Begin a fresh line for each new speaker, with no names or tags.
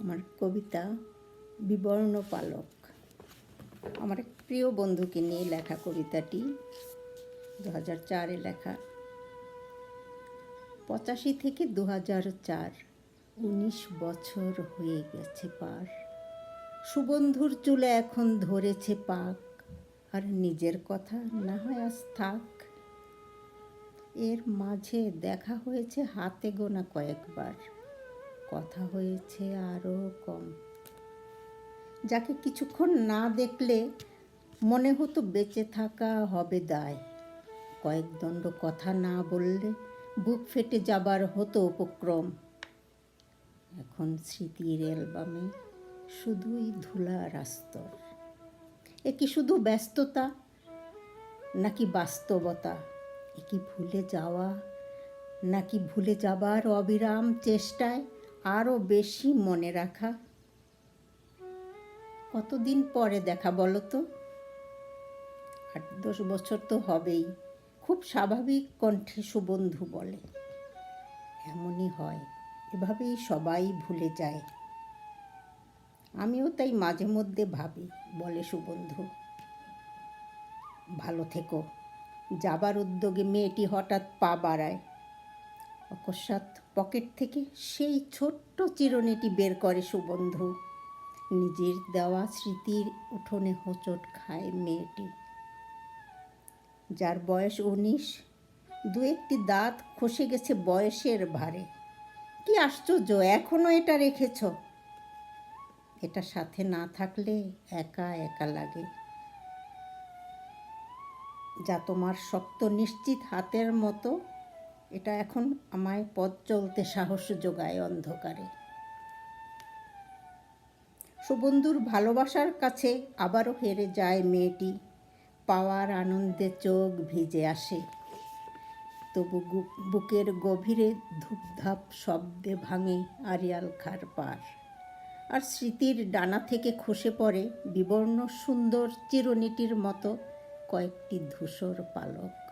আমার কবিতা বিবর্ণ পালক। আমার এক প্রিয় বন্ধুকে নিয়ে লেখা কবিতাটি দু হাজার চারে লেখা, পঁচাশি থেকে দু হাজার চার, উনিশ বছর হয়ে গেছে পার। সুবন্ধুর চুলে এখন ধরেছে পাক, আর নিজের কথা না হয় আজ থাক। এর মাঝে দেখা হয়েছে হাতে গোনা কয়েকবার। কথা হয়েছে আরও কম। যাকে কিছুক্ষণ না দেখলে মনে হতো বেঁচে থাকা হবে দায়। কয়েক দণ্ড কথা না বললে বুক ফেটে যাবার হতো উপক্রম। এখন স্মৃতির অ্যালবামে শুধুই ধুলা আস্তর এ কি শুধু ব্যস্ততা, নাকি বাস্তবতা? এ কি ভুলে যাওয়া, নাকি ভুলে যাবার অবিরাম চেষ্টায়? আরও বেশি মনে রাখা। কতদিন পরে দেখা বলো তো? আট দশ বছর তো হবেই। খুব স্বাভাবিক কণ্ঠে সুবন্ধু বলে। এমনই হয়, এভাবেই সবাই ভুলে যায়। আমিও তাই মাঝে মধ্যে ভাবি, বলে সুবন্ধু। ভালো থেকো। যাবার উদ্যোগে মেয়েটি হঠাৎ পা বাড়ায়। অকস্মাৎ পকেট থেকে সেই ছোট্ট চিরুনিটি বের করে সুবন্ধু। নিজের দেওয়া স্মৃতির উঠোনে হোঁচট খায় মেয়েটি। যার বয়স উনিশ, দু একটি দাঁত খসে গেছে বয়সের ভারে। কি আশ্চর্য এখনও এটা রেখেছ? এটা সাথে না থাকলে একা একা লাগে। যা তোমার শক্ত নিশ্চিত হাতের মতো এটা এখন আমায় পথ চলতে সাহস যোগায় অন্ধকারে। সুবন্ধুর ভালোবাসার কাছে আবারও হেরে যায় মেয়েটি। পাওয়ার আনন্দে চোখ ভিজে আসে। তবু বুকের গভীরে ধূপধাপ শব্দে ভাঙে আরিয়াল খার পার। আর স্মৃতির ডানা থেকে খসে পড়ে বিবর্ণ সুন্দর চিরুনিটির মতো কয়েকটি ধূসর পালক।